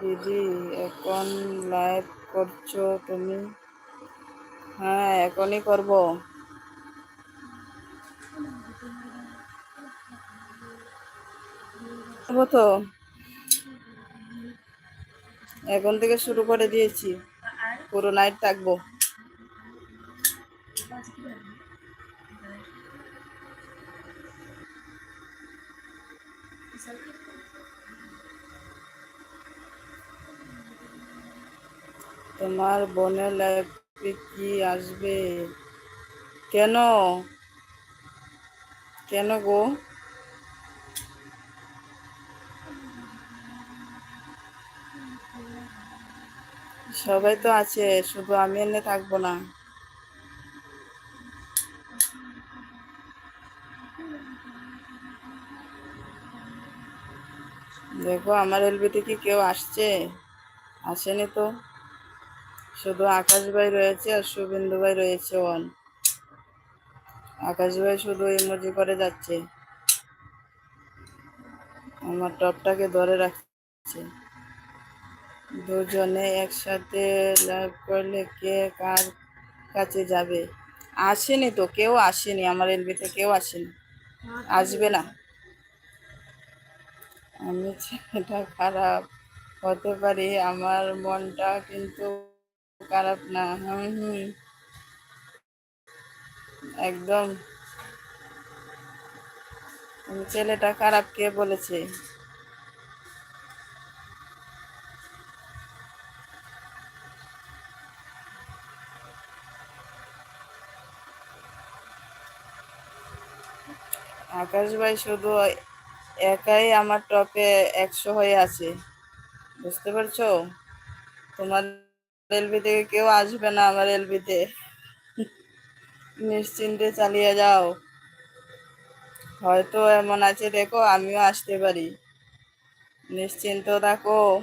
দিদি, এখন লাইভ করছ তুমি? হ্যাঁ এখনই করব। তো। এখন থেকে শুরু করে দিয়েছি। পুরো নাইট থাকব। তোমার বোনের লাইফে কি আসবে? কেন? কেন গো? সবাই তো আছে, শুধু আমি এনে থাকব না। দেখো, আমার এলবিতে কি কেউ আসছে? আসেনি তো। শুধু আকাশ ভাই রয়েছে আর শুভেন্দু ভাই রয়েছে অন আকাশ ভাই শুধু ইমোজি করে যাচ্ছে। আমার টপটাকে ধরে রাখছে। দুজনে একসাথে লাভ করলে কে কার কাছে যাবে? আসেনি তো, কেউ আসেনি। আমার এলবিতে কেউ আসেনি। আসবে না। আমি ছেলেটা খারাপ হতে পারি, আমার মনটা কিন্তু খারাপ না। হুম একদম। ছেলেটা খারাপ কে বলেছে? আকাশ ভাই শুধু একাই আমার টপে একশো হয়ে আছে। বুঝতে পারছ? তোমার এলবি থেকে কেউ আসবে না আমার এলবিতে নিশ্চিন্তে চালিয়ে যাও। হয়তো এমন আছে, দেখো, আমিও আসতে পারি। নিশ্চিন্ত থাকো,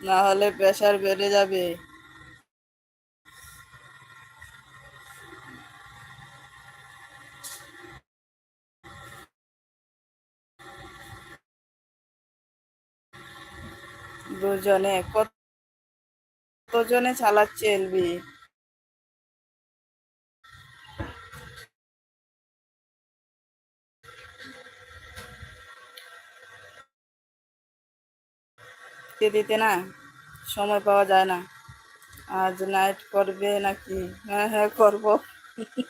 না হলে প্রেশার বেড়ে যাবে। দুজনে কতজনে চালাচ্ছে এলবি? দিতে না? সময় পাওয়া যায় না। আজ নাইট করবে নাকি? হ্যাঁ হ্যাঁ করব।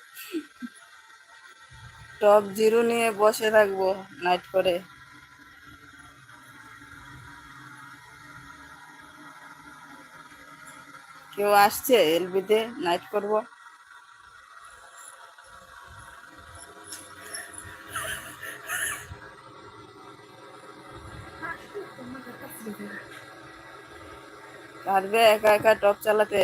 টপ জিরো নিয়ে বসে থাকব নাইট করে। কেউ আসছে এলবিতে নাইট করব। পারবে একা একা টপ চালাতে?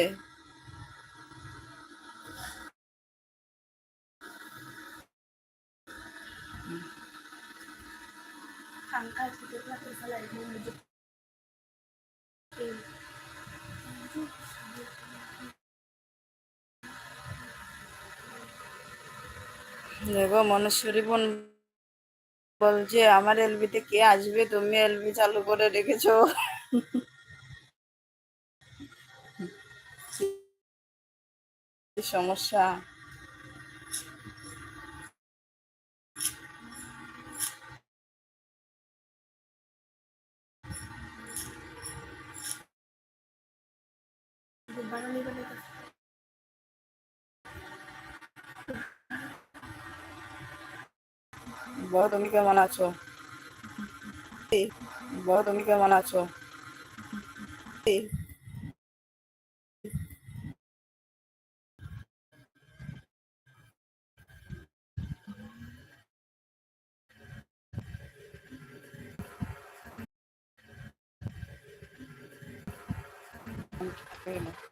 দেখো মনেশ্বরী বোন বলছে আমার এলবিতে কে আসবে? তুমি এলবি চালু করে রেখেছো। সমস্যা? বলো তুমি কেমন আছো বলো তুমি কেমন আছো Bueno.